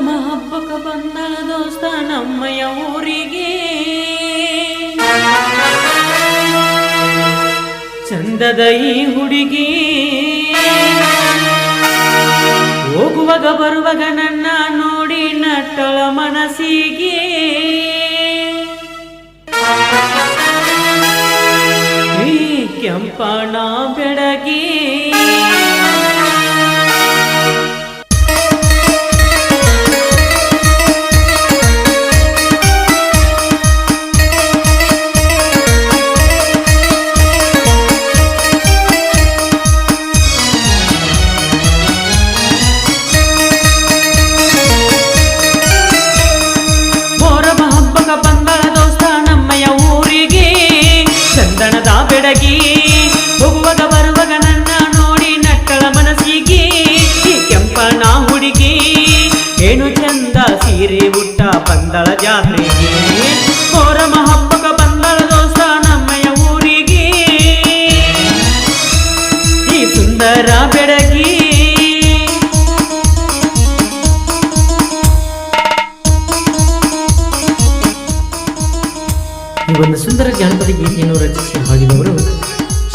ಮೊರಮ ಹಬ್ಬಕ ಬಂದಳ ದೋಸ್ತ ನಮ್ಮಯ್ಯ ಊರಿಗೆ. ಚಂದದ ಈ ಹುಡುಗಿ. ಹೋಗುವಾಗ ಬರುವಾಗ ನನ್ನ ನೋಡಿ ನಟ್ಟಳ ಮನಸ್ಸಿಗೆ. ಕೆಂಪಣ್ಣ ಕೆಂಪಣ ಬಂದಳ ಜಾತ್ರೆಗೆ. ಕೋರಮ ಹಬ್ಬಕ ಬಂದಳ ದೋಸ ನಮ್ಮಯ ಊರಿಗೆ. ಈ ಸುಂದರ ಬೆಡಗಿ. ಈ ಒಂದು ಸುಂದರ ಜಾನಪದ ಗೀತೆಯನ್ನು ರಚಿಸಿ ಹಾಡಿದವರು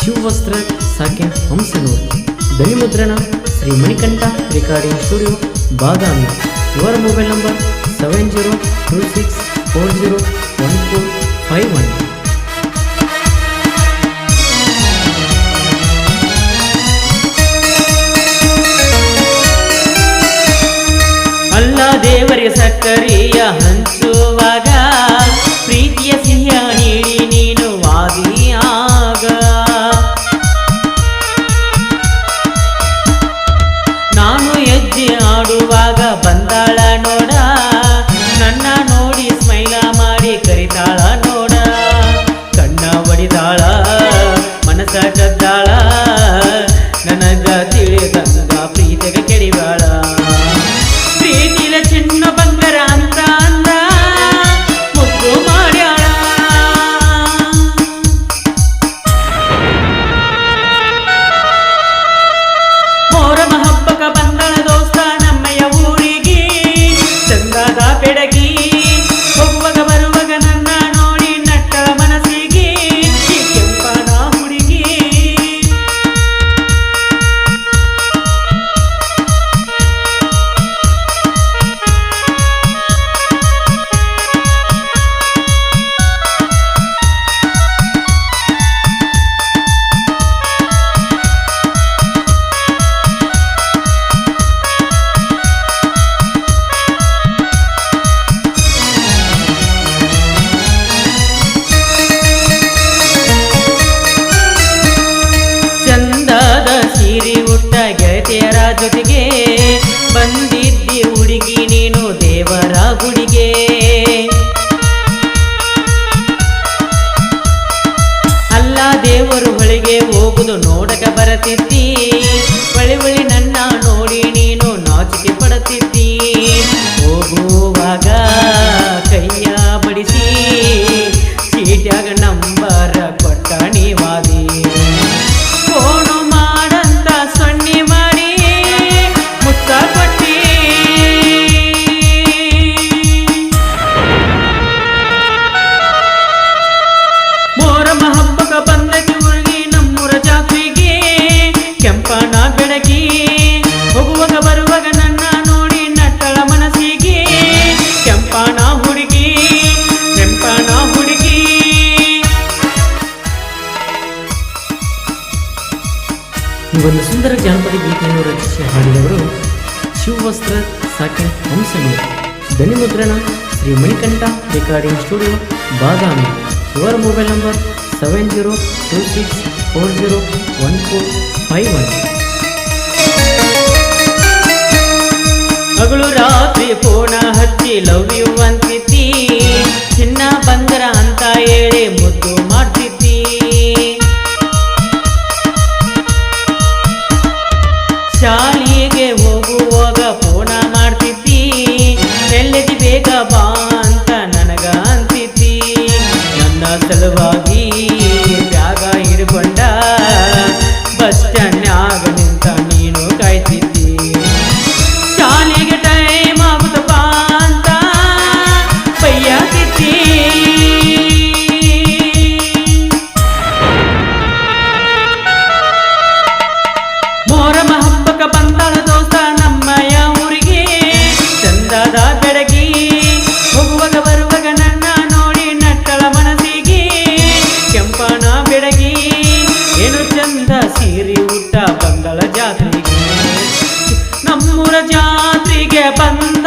ಶಿವವಸ್ತ್ರ ಸಾಕೆ ಹಂಸನವರು. ಧ್ವನಿಮುದ್ರಣ ಶ್ರೀ ಮಣಿಕಂಠ ರೆಕಾರ್ಡಿಂಗ್ ಸ್ಟುಡಿಯೋ ಬಾದಾಮಿ. ಇವರ mobile number seven zero two six four zero one four five one ಅಲ್ಲ ದೇವರಿಗೆ ಸಕ್ಕರೆಯ ಹಂಚುವಾಗ da da ಗೆಳತಿಯರ ಜೊತೆಗೆ ಬಂದಿದ್ದಿ ಹುಡುಗಿ ನೀನು ದೇವರ ಗುಡಿಗೆ. ಅಲ್ಲ ದೇವರು ಹೊಳಿಗೆ ಹೋಗುದು ನೋಡಕ ಬರತಿದ್ದಿ. ಬಳಿ ಬಳಿ ನನ್ನ ನೋಡಿ ನೀನು ನಾಚಿಕೆ ಪಡತಿದ್ದಿ. ಹೋಗುವಾಗ ಕೈಯ ಬಡಿಸಿ, ಚೀಟ್ಯಾಗ ನಂಬರ ಹೋಗುವಾಗ ಬರುವಾಗ ನನ್ನ ನೋಡಿ ನಟ್ಟಳ ಮನಸ್ಸಿಗೆ. ಕೆಂಪನ ಹುಡುಗಿ ಕೆಂಪನ ಹುಡುಗಿ. ಒಂದು ಸುಂದರ ಜಾನಪದ ಗೀತೆಯನ್ನು ರಚಿಸಿ ಹಾಡಿದವರು ಶಿವವಸ್ತ್ರ ಸಾಕೆ ಹಂಸನವರು ಧ್ವನಿಮುದ್ರಣ ಶ್ರೀ ಮಣಿಕಂಠ ರೆಕಾರ್ಡಿಂಗ್ ಸ್ಟುಡಿಯೋ, ಬಾದಾಮಿ. ಇವರ mobile number seven zero two six four zero one four five one. ಹಗಲು ರಾತ್ರಿ ಪೂರ್ಣ ಹಚ್ಚಿ ಲವ್ ಯು ಅಂತಿತಿ ಚಿನ್ನ ಬಂದರ ಅಂತ ಹೇಳಿ ಮುದ್ದು ಮಾಡ್ತಿತ್ತಿ ಶಾಲಿಗೆ ಹೋಗುವಾಗ ಪೂರ್ಣ ಮಾಡ್ತಿದ್ದಿ ಎಲ್ಲಿದಿ ಬೇಗ ಬಾ ಅಂತ ನನಗ ಅಂತಿತಿ. ನನ್ನ ಸಲುವಾಗಿ ಚಂದ ಸೀರಿ ಊಟ ಬಂದಳ ಜಾತ್ರೆಗೆ. ನಮ್ಮೂರ ಜಾತ್ರೆಗೆ ಬಂದ